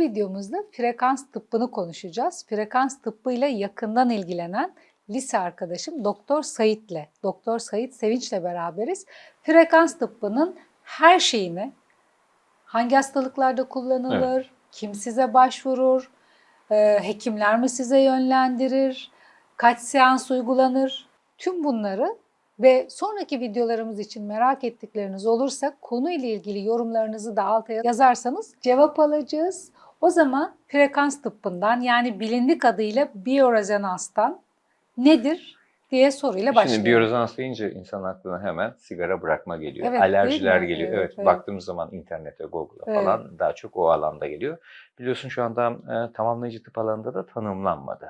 videomuzda frekans tıbbını konuşacağız. Frekans tıbbıyla yakından ilgilenen lise arkadaşım Doktor Sait'le, Doktor Sait Sevinç'le beraberiz. Frekans tıbbının her şeyini, hangi hastalıklarda kullanılır, kim size başvurur, e, hekimler mi size yönlendirir, kaç seans uygulanır, tüm bunları ve sonraki videolarımız için merak ettikleriniz olursa konuyla ilgili yorumlarınızı da alta yazarsanız cevap alacağız. O zaman frekans tıbbından yani bilindik adıyla biyorezonanstan nedir diye soruyla başlayalım. Şimdi biyorezans deyince insan aklına hemen sigara bırakma geliyor. Evet, Alerjiler geliyor. Evet, Evet, evet. baktığımız zaman internete, Google'a Evet. falan daha çok o alanda geliyor. Biliyorsun şu anda e, tamamlayıcı tıp alanında da tanımlanmadı.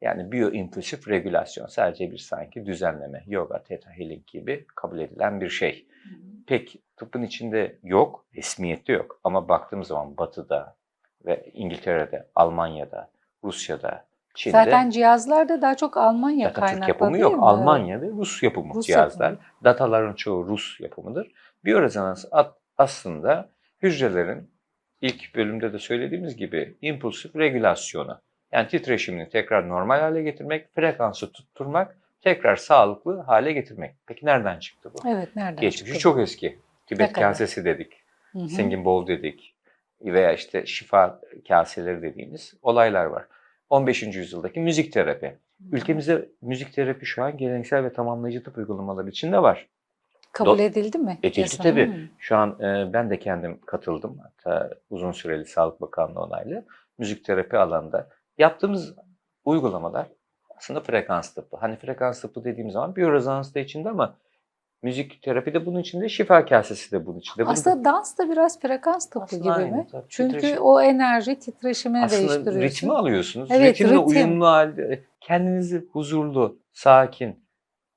Yani bioimpulsif regülasyon sadece bir sanki düzenleme, yoga, theta healing gibi kabul edilen bir şey. Pek tıbbın içinde yok, resmiyette yok. Ama baktığımız zaman Batı'da ve İngiltere'de, Almanya'da, Rusya'da, Çin'de Zaten cihazlar da daha çok Almanya Zaten Türk kaynaklı yapımı değil yok. mi? Almanya ve Rus yapımı Rus cihazlar. yapımı. Dataların çoğu Rus yapımıdır. Biyorezonans aslında hücrelerin ilk bölümde de söylediğimiz gibi impulsif regülasyonu. Yani titreşimini tekrar normal hale getirmek, frekansı tutturmak, tekrar sağlıklı hale getirmek. Peki nereden çıktı bu? Evet nereden Geçmişi çıktı? çok eski. Tibet kasesi dedik, Hı hı. singing bowl dedik veya işte şifa kaseleri dediğimiz olaylar var. 15. yüzyıldaki müzik terapi. Ülkemizde müzik terapi şu an geleneksel ve tamamlayıcı tıp uygulamaları içinde var. Kabul Do- edildi mi? Edildi Yasa? tabii. Şu an e, ben de kendim katıldım. Hatta uzun süreli Sağlık Bakanlığı onaylı. Müzik terapi alanında yaptığımız uygulamalar aslında frekans tıbbı. Hani frekans tıbbı dediğim zaman biyorezonans da içinde ama müzik terapi de bunun içinde, şifa kasesi de bunun içinde. Aslında dans da biraz frekans tıbbı Aslında gibi aynı, mi? tabii. Çünkü Titreşim. o enerji titreşimini aslında değiştiriyorsun. ritmi alıyorsunuz. Evet, Ritimle ritim. uyumlu halde kendinizi huzurlu, sakin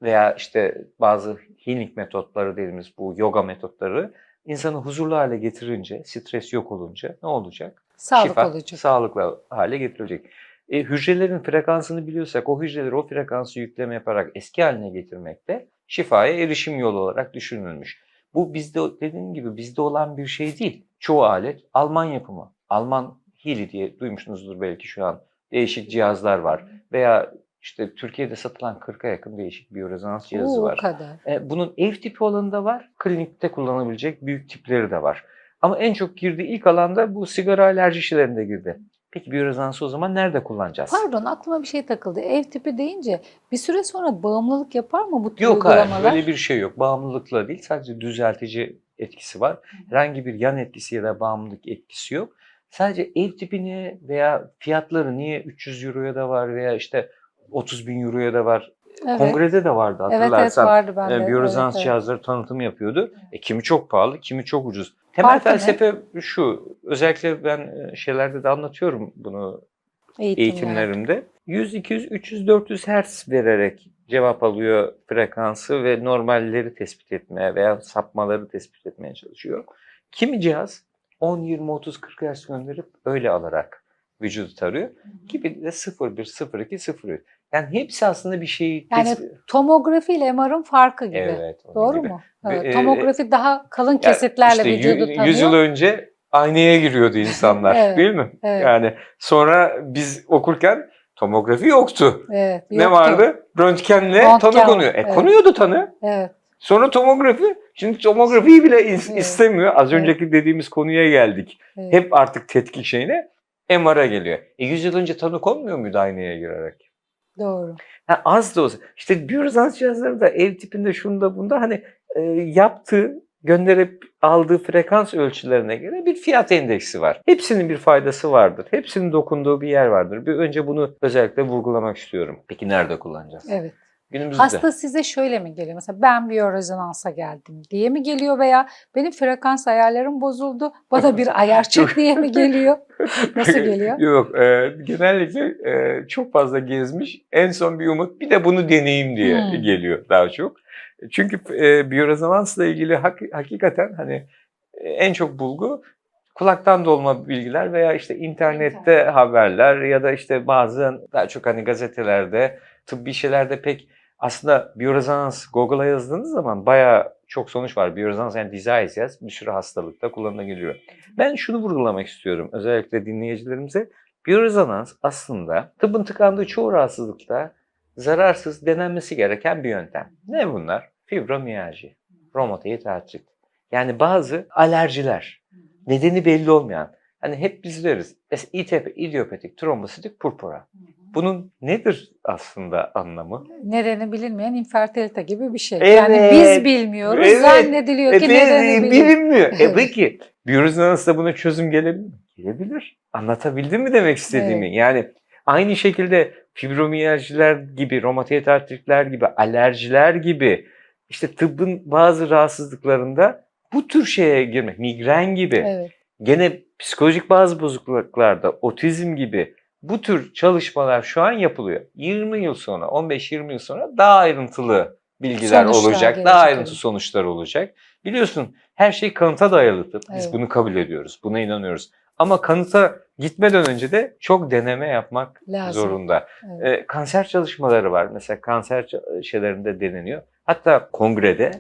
veya işte bazı healing metotları dediğimiz bu yoga metotları insanı huzurlu hale getirince, stres yok olunca ne olacak? Sağlık Şifa, olacak. sağlıklı hale getirecek. E, hücrelerin frekansını biliyorsak o hücreleri o frekansı yükleme yaparak eski haline getirmek de şifaya erişim yolu olarak düşünülmüş. Bu bizde dediğim gibi bizde olan bir şey değil. Çoğu alet Alman yapımı. Alman Healy diye duymuşsunuzdur belki şu an. Değişik cihazlar var. Veya işte Türkiye'de satılan 40'a yakın değişik biyorezonans cihazı Oo, var. kadar. E, bunun ev tipi olanı da var, klinikte kullanabilecek büyük tipleri de var. Ama en çok girdiği ilk alanda bu sigara alerji işlerinde girdi. Peki biyorezonansı o zaman nerede kullanacağız? Pardon aklıma bir şey takıldı. Ev tipi deyince bir süre sonra bağımlılık yapar mı bu tür Yok hayır, uygulamalar? böyle bir şey yok. Bağımlılıkla değil, sadece düzeltici etkisi var. Herhangi bir yan etkisi ya da bağımlılık etkisi yok. Sadece ev tipini veya fiyatları niye 300 euroya da var veya işte 30 bin euroya da var. Evet. Kongrede de vardı Evet evet hatırlarsan. vardı bende. e, biyorezonans Evet, evet. cihazları tanıtımı yapıyordu. E, kimi çok pahalı, kimi çok ucuz. Temel Farkı ne? felsefe şu, özellikle ben e, şeylerde de anlatıyorum bunu Eğitimler. eğitimlerimde. 100, 200, 300, 400 Hz vererek cevap alıyor frekansı ve normalleri tespit etmeye veya sapmaları tespit etmeye çalışıyor. Kimi cihaz 10, 20, 30, 40 Hz gönderip öyle alarak vücudu tarıyor. Gibi de 0, 1, 0, 2, 0, 3. Yani hepsi aslında bir şeyi Yani tespit... Tomografi ile MR'ın farkı gibi. Evet. Doğru gibi. mu? Ve, Evet. e, Tomografi daha kalın kesitlerle işte yü- vücudu tanıyor. 100 yıl önce aynaya giriyordu insanlar Evet, değil mi? evet. Yani sonra biz okurken tomografi yoktu. Evet, Ne yoktu. vardı? Röntgenle Röntgen, tanı konuyor. E, evet. konuyordu tanı. Evet. Sonra tomografi. Şimdi tomografiyi bile is- Evet. istemiyor. Az Evet. önceki dediğimiz konuya geldik. evet. Hep artık tetkik şeyine MR'a geliyor. E 100 yıl önce tanı konmuyor muydu aynaya girerek? Doğru. Ha, az da olsa. İşte biyorezans cihazları da ev tipinde şunda bunda hani e, yaptığı gönderip aldığı frekans ölçülerine göre bir fiyat endeksi var. Hepsinin bir faydası vardır. Hepsinin dokunduğu bir yer vardır. Bir önce bunu özellikle vurgulamak istiyorum. Peki nerede kullanacağız? Evet. Günümüzde. Hasta size şöyle mi geliyor? Mesela ben biyorezonansa geldim diye mi geliyor veya benim frekans ayarlarım bozuldu. Bana bir ayar çek diye mi geliyor? Nasıl geliyor? Yok, e, genellikle e, çok fazla gezmiş. En son bir umut bir de bunu deneyeyim diye Hmm. geliyor daha çok. Çünkü e, biyorezonansla ilgili hak- hakikaten hani e, en çok bulgu kulaktan dolma bilgiler veya işte internette haberler ya da işte bazen daha çok hani gazetelerde tıbbi şeylerde pek aslında biyorezonans Google'a yazdığınız zaman bayağı çok sonuç var. Biyorezonans yani disease yaz bir sürü hastalıkta kullanılabiliyor. Ben şunu vurgulamak istiyorum özellikle dinleyicilerimize. Biyorezonans aslında tıbbın tıkandığı çoğu rahatsızlıkta zararsız denenmesi gereken bir yöntem. Ne bunlar? Fibromiyalji, romatoid artrit. Yani bazı alerjiler, nedeni belli olmayan. Hani hep biz deriz. Mesela İTP, idiopatik trombositik purpura. Bunun nedir aslında anlamı? Nedeni bilinmeyen infertilite gibi bir şey. Evet. Yani biz bilmiyoruz. Evet. Zannediliyor ki E, nedeni bil- bilinmiyor. bilinmiyor. E Evet. peki biyorezonansla buna çözüm gelebilir mi? Gelebilir. Anlatabildim mi demek istediğimi? Yani aynı şekilde fibromiyaljiler gibi, romatoid artritler gibi, alerjiler gibi işte tıbbın bazı rahatsızlıklarında bu tür şeye girmek, migren gibi, Evet. gene psikolojik bazı bozukluklarda, otizm gibi bu tür çalışmalar şu an yapılıyor. 20 yıl sonra, 15-20 yıl sonra daha ayrıntılı bilgiler Sonuçlar olacak, daha ayrıntılı evet. sonuçlar olacak. Biliyorsun her şey kanıta dayalı tıp. Biz Evet. bunu kabul ediyoruz, buna inanıyoruz. Ama kanıta gitmeden önce de çok deneme yapmak Lazım. zorunda. Evet. Ee, kanser çalışmaları var. Mesela kanser şeylerinde deneniyor. Hatta kongrede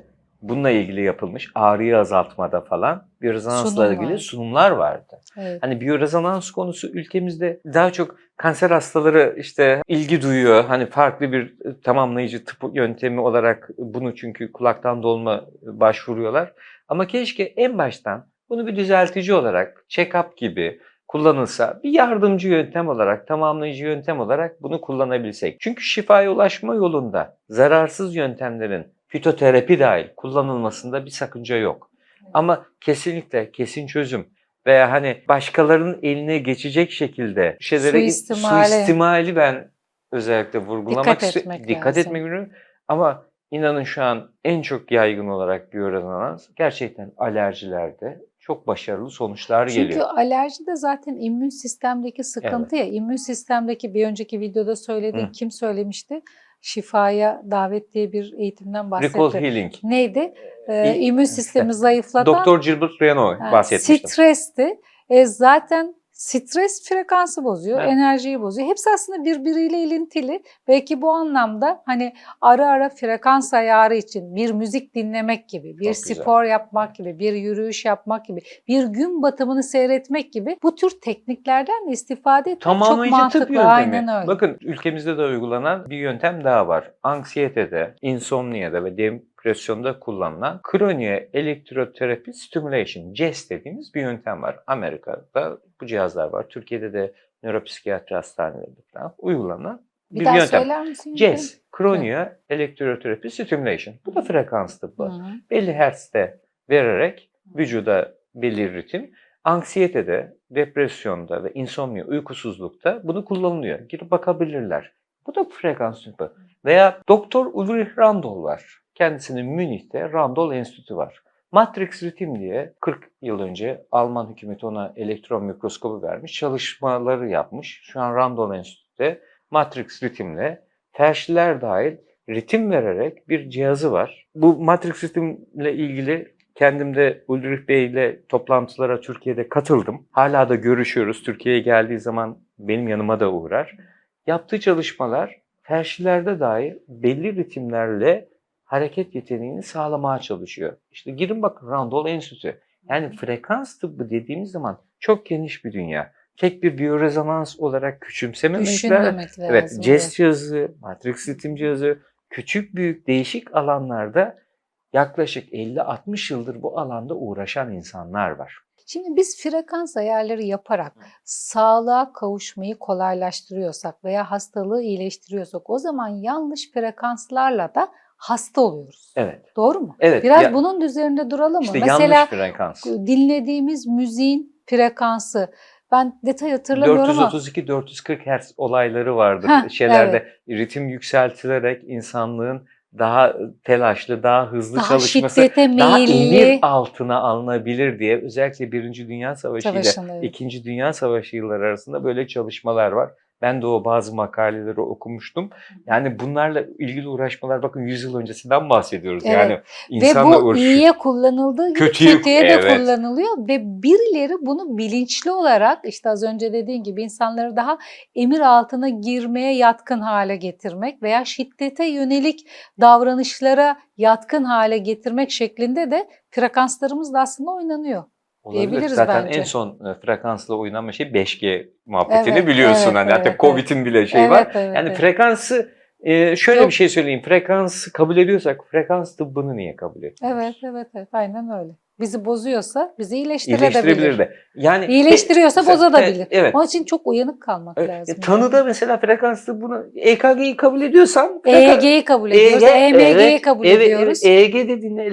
bununla ilgili yapılmış ağrıyı azaltmada falan bir rezonansla Sunum ilgili var. sunumlar vardı. evet. Hani biyorezonans konusu ülkemizde daha çok kanser hastaları işte ilgi duyuyor. Hani farklı bir e, tamamlayıcı tıp yöntemi olarak bunu çünkü kulaktan dolma başvuruyorlar. Ama keşke en baştan bunu bir düzeltici olarak check-up gibi kullanılsa bir yardımcı yöntem olarak, tamamlayıcı yöntem olarak bunu kullanabilsek. Çünkü şifaya ulaşma yolunda zararsız yöntemlerin fitoterapi dahil kullanılmasında bir sakınca yok. Ama kesinlikle kesin çözüm veya hani başkalarının eline geçecek şekilde şeylere Suistimale. suistimali ben özellikle vurgulamak Dikkat istiyorum. etmek Dikkat lazım. etmek gerekiyor. Ama inanın şu an en çok yaygın olarak biyorezonans gerçekten alerjilerde çok başarılı sonuçlar Çünkü geliyor. alerji de zaten immün sistemdeki sıkıntı ya. İmmün sistemdeki bir önceki videoda söylediğim Hı. kim söylemişti? Şifaya davet diye bir eğitimden bahsetti. Recall healing. Neydi? Ee, İ- immün sistemi zayıflatan Doktor Gilbert Renault yani bahsetmiştim. stresti. E, zaten stres frekansı bozuyor, Evet. enerjiyi bozuyor. Hepsi aslında birbiriyle ilintili. Belki bu anlamda hani ara ara frekans ayarı için bir müzik dinlemek gibi, bir Çok güzel. spor yapmak gibi, bir yürüyüş yapmak gibi, bir gün batımını seyretmek gibi bu tür tekniklerden de istifade etmek çok Tamamlayıcı mantıklı. tıp yöntemi. Aynen öyle. Bakın ülkemizde de uygulanan bir yöntem daha var. Anksiyetede, insomniyada ve depresyonda kullanılan kroniye elektroterapi stimulation, CES dediğimiz bir yöntem var. Amerika'da bu cihazlar var. Türkiye'de de nöropsikiyatri hastanelerinde falan uygulanan bir, bir daha yöntem. söyler misin? CES, kroniye elektroterapi stimulation. Bu da frekans tıbbı. Hı belli hertzte vererek vücuda belli ritim. Anksiyetede, depresyonda ve insomnia, uykusuzlukta bunu kullanılıyor. Girip bakabilirler. Bu da frekans tıpı. Veya Doktor Ulrich Randol var. Kendisinin Münih'te Randol Enstitüsü var. Matrix ritim diye 40 yıl önce Alman hükümeti ona elektron mikroskobu vermiş. Çalışmaları yapmış. Şu an Randol Enstitüsü'de Matrix ritimle felçliler dahil ritim vererek bir cihazı var. Bu Matrix ritimle ilgili kendim de Ulrich Bey ile toplantılara Türkiye'de katıldım. Hala da görüşüyoruz. Türkiye'ye geldiği zaman benim yanıma da uğrar. Yaptığı çalışmalar felçlilerde dahi belli ritimlerle hareket yeteneğini sağlamaya çalışıyor. İşte girin bakın Randol Enstitüsü. Yani frekans tıbbı dediğimiz zaman çok geniş bir dünya. Tek bir biyorezonans olarak küçümsememek lazım. Evet, CES cihazı, Matrix ritim cihazı, küçük büyük değişik alanlarda yaklaşık 50-60 yıldır bu alanda uğraşan insanlar var. Şimdi biz frekans ayarları yaparak sağlığa kavuşmayı kolaylaştırıyorsak veya hastalığı iyileştiriyorsak o zaman yanlış frekanslarla da hasta oluyoruz. Evet. Doğru mu? Evet. Biraz ya- bunun üzerinde duralım mı? işte Mesela yanlış frekans. dinlediğimiz müziğin frekansı ben detay hatırlamıyorum ama 432-440 Hz olayları vardır. Heh, Şeylerde ritim yükseltilerek insanlığın daha telaşlı, daha hızlı daha çalışması, daha emir altına alınabilir diye özellikle Birinci Dünya Savaşı ile evet. İkinci Dünya Savaşı yılları arasında böyle çalışmalar var. Ben de o bazı makaleleri okumuştum. Yani bunlarla ilgili uğraşmalar bakın 100 yıl öncesinden bahsediyoruz. Evet. Yani Ve insanla bu uğraşıyor. iyiye kullanıldığı gibi Kötüye- kötüye, de evet. kullanılıyor ve birileri bunu bilinçli olarak işte az önce dediğin gibi insanları daha emir altına girmeye yatkın hale getirmek veya şiddete yönelik davranışlara yatkın hale getirmek şeklinde de frekanslarımız da aslında oynanıyor. Olabilir. diyebiliriz Zaten bence. en son e, frekansla oynanma şey 5G muhabbetini Evet, biliyorsun. evet, hani hatta evet, Covid'in bile şey evet, var. evet, Yani evet. frekansı e, şöyle Yok. bir şey söyleyeyim. Frekansı kabul ediyorsak frekans tıbbını niye kabul etmiyoruz? Evet, evet, evet. Aynen öyle. Bizi bozuyorsa bizi iyileştirebilir. İyileştirebilir de. Yani İyileştiriyorsa Te- bozabilir. Evet. Onun için çok uyanık kalmak Evet, lazım. ya tanıda mesela frekans tıbbını EKG'yi kabul ediyorsan EEG'yi kabul ediyoruz, EMG'yi evet, kabul evet, ediyoruz. EEG dediğinde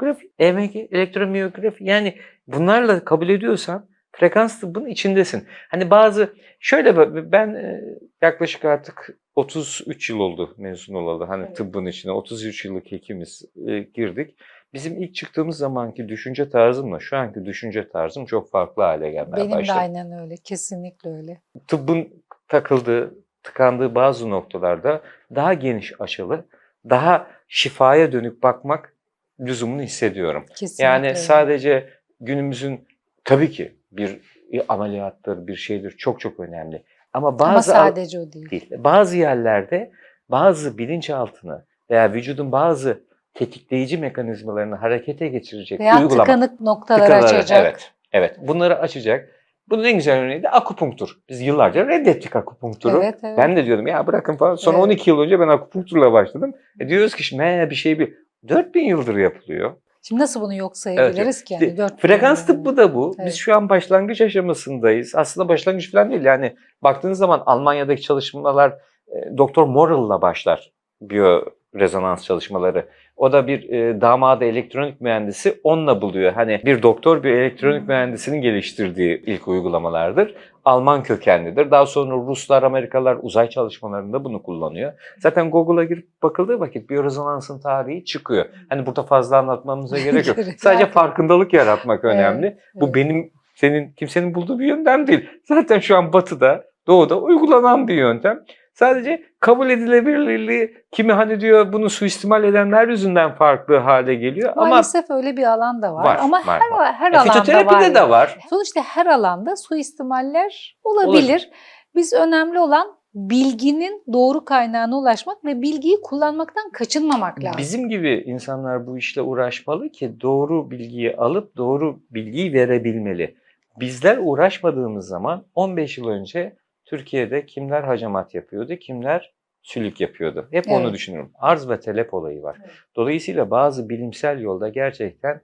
elektronenselografi, EMG, elektromiyografi yani bunlarla kabul ediyorsan frekans tıbbının içindesin. Hani bazı şöyle ben e, yaklaşık artık 33 yıl oldu mezun olalı hani Evet. tıbbın içine 33 yıllık hekimiz e, girdik. Bizim ilk çıktığımız zamanki düşünce tarzımla şu anki düşünce tarzım çok farklı hale gelmeye Benim de başladı aynen öyle. Kesinlikle öyle. tıbbın takıldığı, tıkandığı bazı noktalarda daha geniş açılı, daha şifaya dönük bakmak lüzumunu hissediyorum. Kesinlikle Yani sadece günümüzün tabii ki bir ameliyattır, bir şeydir çok çok önemli. Ama Ama bazı al- sadece o değil. değil. Bazı yerlerde bazı bilinçaltını veya vücudun bazı tetikleyici mekanizmalarını harekete geçirecek Veya uygulama. tıkanık noktaları Tıkaları, açacak. Evet, evet. Bunları açacak. Bunun en güzel örneği de akupunktur. Biz yıllarca reddettik akupunkturu. Evet, evet. Ben de diyordum ya bırakın falan. Sonra Evet. 12 yıl önce ben akupunkturla başladım. E diyoruz ki şimdi "He, bir şey bir 4000 yıldır yapılıyor. Şimdi nasıl bunu yok sayabiliriz ki? Yani İşte Dört Frekans bin- tıbbı da bu. Evet. Biz şu an başlangıç aşamasındayız. Aslında başlangıç falan değil. Yani baktığınız zaman Almanya'daki çalışmalar e, Doktor Morrell'la başlar. Biyo rezonans çalışmaları. O da bir e, damadı elektronik mühendisi onunla buluyor. Hani bir doktor bir elektronik Hmm. mühendisinin geliştirdiği ilk uygulamalardır. Alman kökenlidir. Daha sonra Ruslar, Amerikalılar uzay çalışmalarında bunu kullanıyor. Zaten Google'a girip bakıldığı vakit biyorezonansın tarihi çıkıyor. Hani burada fazla anlatmamıza gerek yok. Sadece farkındalık yaratmak önemli. Bu evet. benim, senin, kimsenin bulduğu bir yöntem değil. Zaten şu an batıda, doğuda uygulanan bir yöntem. Sadece kabul edilebilirliği kimi hani diyor bunu suistimal edenler yüzünden farklı hale geliyor. Ama Maalesef öyle bir alan da var. Var, Ama var, her var. her e, alanda fitoterapide var. de var. Sonuçta her alanda suistimaller olabilir. Olabilir. Biz önemli olan bilginin doğru kaynağına ulaşmak ve bilgiyi kullanmaktan kaçınmamak lazım. Bizim gibi insanlar bu işle uğraşmalı ki doğru bilgiyi alıp doğru bilgiyi verebilmeli. Bizler uğraşmadığımız zaman 15 yıl önce Türkiye'de kimler hacamat yapıyordu, kimler sülük yapıyordu. Hep onu Evet. düşünüyorum. Arz ve talep olayı var. Evet. Dolayısıyla bazı bilimsel yolda gerçekten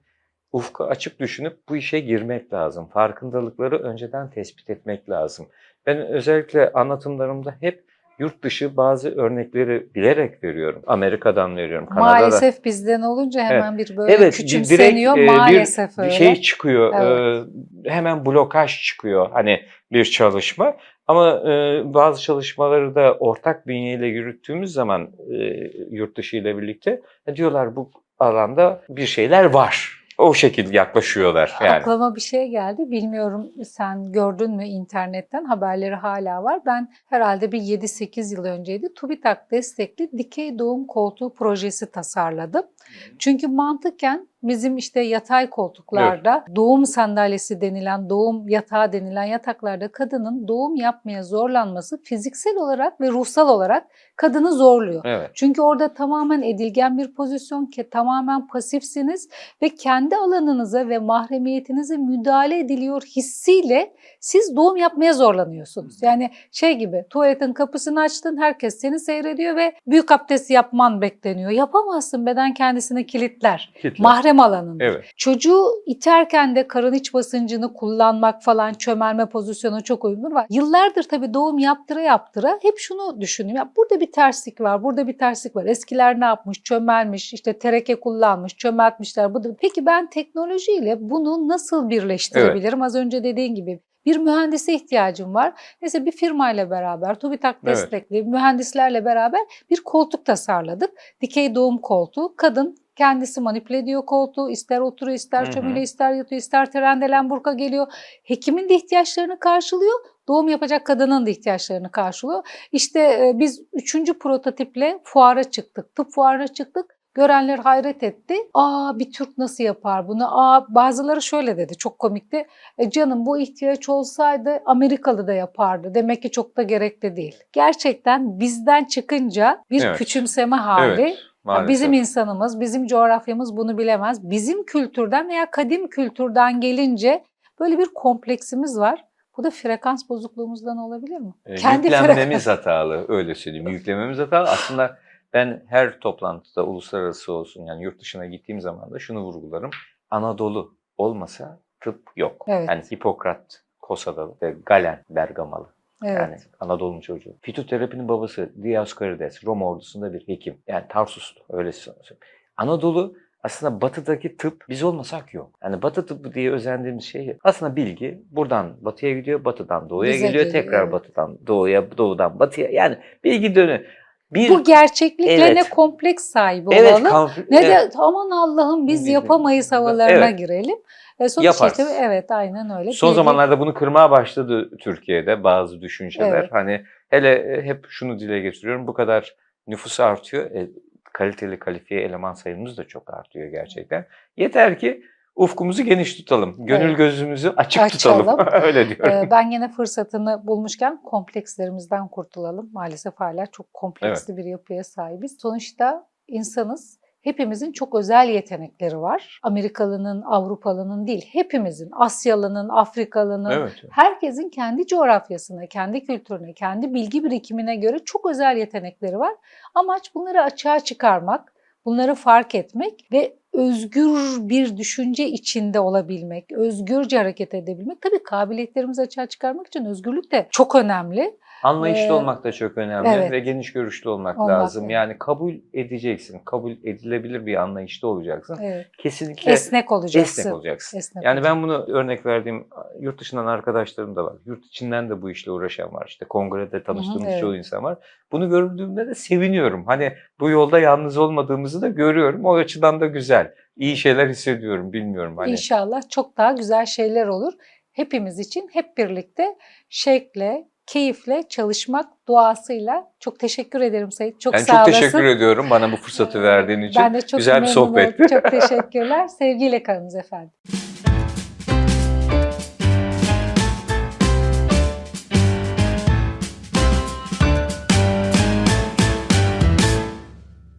ufku açık düşünüp bu işe girmek lazım. Farkındalıkları önceden tespit etmek lazım. Ben özellikle anlatımlarımda hep yurt dışı bazı örnekleri bilerek veriyorum. Amerika'dan veriyorum, Kanada'da. Maalesef bizden olunca hemen bir böyle Evet, küçümseniyor. direkt, e, bir- Maalesef bir öyle. şey çıkıyor. Evet. e, hemen blokaj çıkıyor. Hani bir çalışma. Ama e, bazı çalışmaları da ortak bünyeyle yürüttüğümüz zaman e, yurt dışı ile birlikte e, diyorlar bu alanda bir şeyler var. O şekilde yaklaşıyorlar yani. Aklıma bir şey geldi. Bilmiyorum sen gördün mü internetten haberleri hala var. Ben herhalde bir 7-8 yıl önceydi. TÜBİTAK destekli dikey doğum koltuğu projesi tasarladım. Çünkü mantıken bizim işte yatay koltuklarda doğum sandalyesi denilen, doğum yatağı denilen yataklarda kadının doğum yapmaya zorlanması fiziksel olarak ve ruhsal olarak kadını zorluyor. Evet. Çünkü orada tamamen edilgen bir pozisyon ki tamamen pasifsiniz ve kendi alanınıza ve mahremiyetinize müdahale ediliyor hissiyle siz doğum yapmaya zorlanıyorsunuz. Yani şey gibi tuvaletin kapısını açtın herkes seni seyrediyor ve büyük abdest yapman bekleniyor. Yapamazsın beden kendisini kilitler. Hitler. Mahrem alanında. Evet. Çocuğu iterken de karın iç basıncını kullanmak falan çömelme pozisyonu çok uygundur var. Yıllardır tabii doğum yaptıra yaptıra hep şunu düşünüyorum. Ya burada bir terslik var, burada bir terslik var. Eskiler ne yapmış? Çömelmiş, işte tereke kullanmış, çömeltmişler. Bu da... Peki ben teknolojiyle bunu nasıl birleştirebilirim? Az önce dediğin gibi bir mühendise ihtiyacım var. Mesela bir firmayla beraber, TÜBİTAK Evet. destekli mühendislerle beraber bir koltuk tasarladık. Dikey doğum koltuğu. Kadın Kendisi manipüle ediyor koltuğu. ister oturuyor, ister çömeliyor, ister yatıyor, ister Trendelenburg'a geliyor. Hekimin de ihtiyaçlarını karşılıyor. Doğum yapacak kadının da ihtiyaçlarını karşılıyor. İşte e, biz üçüncü prototiple fuara çıktık. Tıp fuarına çıktık. Görenler hayret etti. Aa bir Türk nasıl yapar bunu? Aa bazıları şöyle dedi çok komikti. E canım bu ihtiyaç olsaydı Amerikalı da yapardı. Demek ki çok da gerekli değil. Gerçekten bizden çıkınca bir Evet. küçümseme hali. Evet. Maalesef. Bizim insanımız, bizim coğrafyamız bunu bilemez. Bizim kültürden veya kadim kültürden gelince böyle bir kompleksimiz var. Bu da frekans bozukluğumuzdan olabilir mi? E, Kendi yüklenmemiz frekans- hatalı öyle söyleyeyim. Yüklememiz hatalı. Aslında ben her toplantıda uluslararası olsun yani yurt dışına gittiğim zaman da şunu vurgularım. Anadolu olmasa tıp yok. Evet. Yani Hipokrat Kosadalı ve Galen Bergamalı. Evet. Yani Anadolu'nun çocuğu. Fitoterapinin babası Dioskurides Roma ordusunda bir hekim. Yani Tarsus'tu öyle söyleyeyim. Anadolu aslında batıdaki tıp biz olmasak yok. Yani batı tıbbı diye özendiğimiz şey aslında bilgi buradan batıya gidiyor, batıdan doğuya Bize geliyor, geliyor, tekrar batıdan doğuya, doğudan batıya. Yani bilgi dönü. Bir, Bu gerçeklikle Evet. ne kompleks sahibi evet, olalım ne evet. de aman Allah'ım biz Bizim- yapamayız havalarına Evet. girelim. E sonuç Yaparız. işte evet aynen öyle. Son Bilgi- zamanlarda bunu kırmaya başladı Türkiye'de bazı düşünceler. Evet. Hani hele e, hep şunu dile getiriyorum. Bu kadar nüfus artıyor. E, kaliteli kalifiye eleman sayımız da çok artıyor gerçekten. Yeter ki ufkumuzu geniş tutalım. Gönül Evet. gözümüzü açık Açalım. tutalım. Öyle diyorum. Ee, ben yine fırsatını bulmuşken komplekslerimizden kurtulalım. Maalesef hala çok kompleksli bir yapıya sahibiz. Sonuçta insanız. Hepimizin çok özel yetenekleri var. Amerikalının, Avrupalının değil, hepimizin, Asyalı'nın, Afrikalı'nın, evet. herkesin kendi coğrafyasına, kendi kültürüne, kendi bilgi birikimine göre çok özel yetenekleri var. Amaç bunları açığa çıkarmak, bunları fark etmek ve özgür bir düşünce içinde olabilmek, özgürce hareket edebilmek. Tabii kabiliyetlerimizi açığa çıkarmak için özgürlük de çok önemli. Anlayışlı Ee, olmak da çok önemli evet. ve geniş görüşlü olmak, Olmak, lazım. evet. Yani kabul edeceksin. Kabul edilebilir bir anlayışta olacaksın. Evet. Kesinlikle Esnek olacaksın. esnek olacaksın. Esnek Yani ben olacaksın. bunu örnek verdiğim yurt dışından arkadaşlarım da var. Yurt içinden de bu işle uğraşan var. İşte kongrede tanıştığımız evet. çoğu insan var. Bunu gördüğümde de seviniyorum. Hani bu yolda yalnız olmadığımızı da görüyorum. O açıdan da güzel. İyi şeyler hissediyorum. Bilmiyorum hani. İnşallah çok daha güzel şeyler olur. Hepimiz için hep birlikte şekle, keyifle çalışmak duasıyla. Çok teşekkür ederim Sayit. Çok Ben sağ çok olasın. teşekkür ediyorum bana bu fırsatı verdiğin için. Ben de çok Güzel bir sohbetti. Çok teşekkürler. Sevgiyle kalınız efendim.